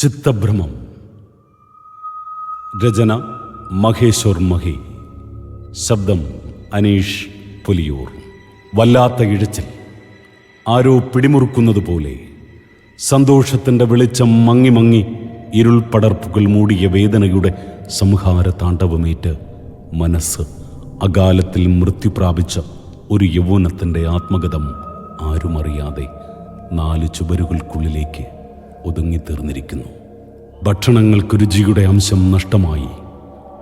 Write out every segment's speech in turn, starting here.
ചിത്തഭ്രമം രചന മഹേശ്വർ മഹി. ശബ്ദം അനീഷ് പുലിയൂർ. വല്ലാത്ത ഇഴച്ചിൽ. ആരോ പിടിമുറുക്കുന്നത് പോലെ സന്തോഷത്തിന്റെ വെളിച്ചം മങ്ങി മങ്ങി ഇരുൾ പടർപ്പുകൾ മൂടിയ വേദനയുടെ സംഹാര താണ്ഡവമേറ്റ് മനസ്സ് അകാലത്തിൽ മൃത്യു പ്രാപിച്ച ഒരു യൗവനത്തിന്റെ ആത്മഗതം ആരുമറിയാതെ നാല് ചുവരുകൾക്കുള്ളിലേക്ക് ഒതുങ്ങിത്തീർന്നിരിക്കുന്നു. ഭക്ഷണങ്ങൾക്ക് രുചിയുടെ അംശം നഷ്ടമായി.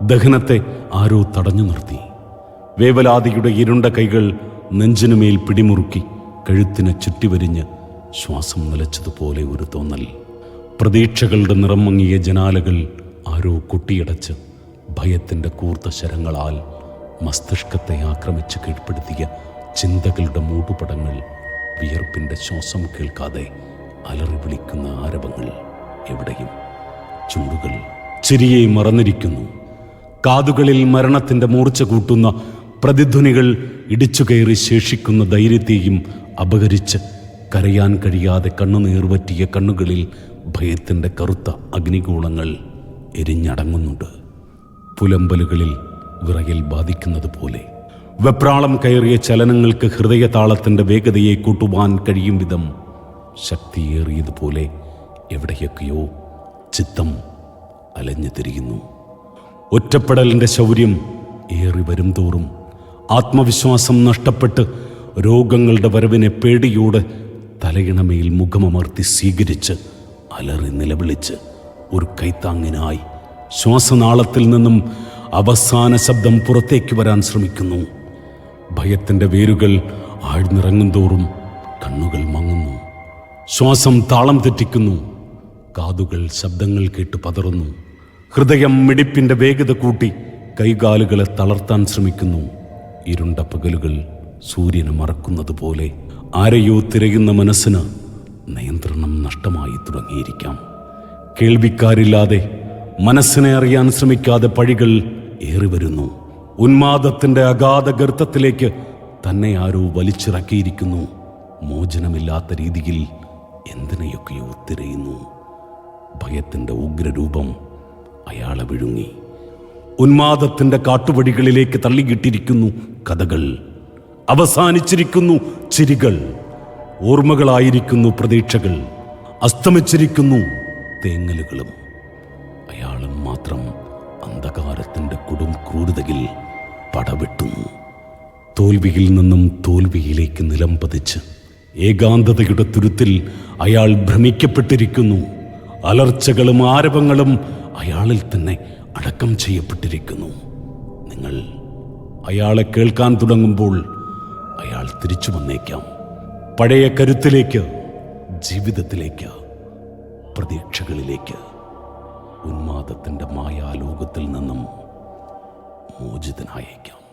ദഹനത്തെ ആരോ തടഞ്ഞു നിർത്തി. വേവലാതിയുടെ ഇരുണ്ട കൈകൾ നെഞ്ചിനുമേൽ പിടിമുറുക്കി കഴുത്തിനെ ചുറ്റിവരിഞ്ഞ് ശ്വാസം നിലച്ചതുപോലെ ഒരു തോന്നൽ. പ്രതീക്ഷകളുടെ നിറം മങ്ങിയ ജനാലകൾ ആരോ കൊട്ടിയടച്ച് ഭയത്തിന്റെ കൂർത്ത ശരങ്ങളാൽ മസ്തിഷ്കത്തെ ആക്രമിച്ച് കീഴ്പ്പെടുത്തിയ ചിന്തകളുടെ മൂടുപടങ്ങൾ വിയർപ്പിന്റെ ശ്വാസം കേൾക്കാതെ അലറി വിളിക്കുന്ന ആരവങ്ങൾ എവിടെയും. ചുണ്ടുകൾ ചിരിയെ മറന്നിരിക്കുന്നു. കാതുകളിൽ മരണത്തിന്റെ മൂർച്ച കൂട്ടുന്ന പ്രതിധ്വനികൾ ഇടിച്ചുകയറി ശേഷിക്കുന്ന ധൈര്യത്തെയും അപകരിച്ച് കരയാൻ കഴിയാതെ കണ്ണുനീർവറ്റിയ കണ്ണുകളിൽ ഭയത്തിന്റെ കറുത്ത അഗ്നികൂളങ്ങൾ എരിഞ്ഞടങ്ങുന്നുണ്ട്. പുലമ്പലുകളിൽ വിറയൽ ബാധിക്കുന്നത് പോലെ. വെപ്രാളം കയറിയ ചലനങ്ങൾക്ക് ഹൃദയതാളത്തിന്റെ വേഗതയെ കൂട്ടുവാൻ കഴിയും വിധം ശക്തിയേറിയതുപോലെ എവിടെയൊക്കെയോ ചിത്തം അലഞ്ഞു തിരിയുന്നു. ഒറ്റപ്പെടലിന്റെ ശൗര്യം ഏറി വരും തോറും ആത്മവിശ്വാസം നഷ്ടപ്പെട്ട് രോഗങ്ങളുടെ വരവിനെ പേടിയോടെ തലയിണമയിൽ മുഖമമർത്തി സ്വീകരിച്ച് അലറി നിലവിളിച്ച് ഒരു കൈത്താങ്ങിനായി ശ്വാസനാളത്തിൽ നിന്നും അവസാന ശബ്ദം പുറത്തേക്ക് വരാൻ ശ്രമിക്കുന്നു. ഭയത്തിന്റെ വേരുകൾ ആഴ്ന്നിറങ്ങും തോറും കണ്ണുകൾ മങ്ങുന്നു. ശ്വാസം താളം തെറ്റിക്കുന്നു. കാതുകൾ ശബ്ദങ്ങൾ കേട്ട് പതറുന്നു. ഹൃദയം മിടിപ്പിന്റെ വേഗത കൂട്ടി കൈകാലുകളെ തളർത്താൻ ശ്രമിക്കുന്നു. ഇരുണ്ട പകലുകൾ സൂര്യനെ മറക്കുന്നത് പോലെ ആരെയോ തിരയുന്ന മനസ്സിന് നിയന്ത്രണം നഷ്ടമായി തുടങ്ങിയിരിക്കാം. കേൾവിക്കാരില്ലാതെ മനസ്സിനെ അറിയാൻ ശ്രമിക്കാതെ പഴികൾ ഏറി വരുന്നു ഉന്മാദത്തിന്റെ അഗാധ ഗർത്തത്തിലേക്ക് തന്നെ ആരോ വലിച്ചിറക്കിയിരിക്കുന്നു. മോചനമില്ലാത്ത രീതിയിൽ എന്തിനെയൊക്കെയോ തിരയുന്നു ഭയത്തിന്റെ ഉഗ്രരൂപം അയാളെ വിഴുങ്ങി. ഉന്മാദത്തിന്റെ കാട്ടുവടികളിലേക്ക് തള്ളിയിട്ടിരിക്കുന്നു കഥകൾ. അവസാനിച്ചിരിക്കുന്നു ചിരികൾ. ഓർമ്മകളായിരിക്കുന്നു പ്രതീക്ഷകൾ. അസ്തമിച്ചിരിക്കുന്നു തേങ്ങലുകളും. അയാളും മാത്രം അന്ധകാരത്തിന്റെ കൊടും ക്രൂരതയിൽ പടവെട്ടുന്നു. തോൽവിയിൽ നിന്നും തോൽവിയിലേക്ക് നിലം പതിച്ച് ഏകാന്തതയുടെ തുരുത്തിൽ അയാൾ ഭ്രമിക്കപ്പെട്ടിരിക്കുന്നു. അലർച്ചകളും ആരവങ്ങളും അയാളിൽ തന്നെ അടക്കം ചെയ്യപ്പെട്ടിരിക്കുന്നു. നിങ്ങൾ അയാളെ കേൾക്കാൻ തുടങ്ങുമ്പോൾ അയാൾ തിരിച്ചു വന്നേക്കാം. പഴയ കരുത്തിലേക്ക് ജീവിതത്തിലേക്ക് പ്രതീക്ഷകളിലേക്ക് ഉന്മാദത്തിന്റെ മായാലോകത്തിൽ നിന്നും മോചിതനായേക്കാം.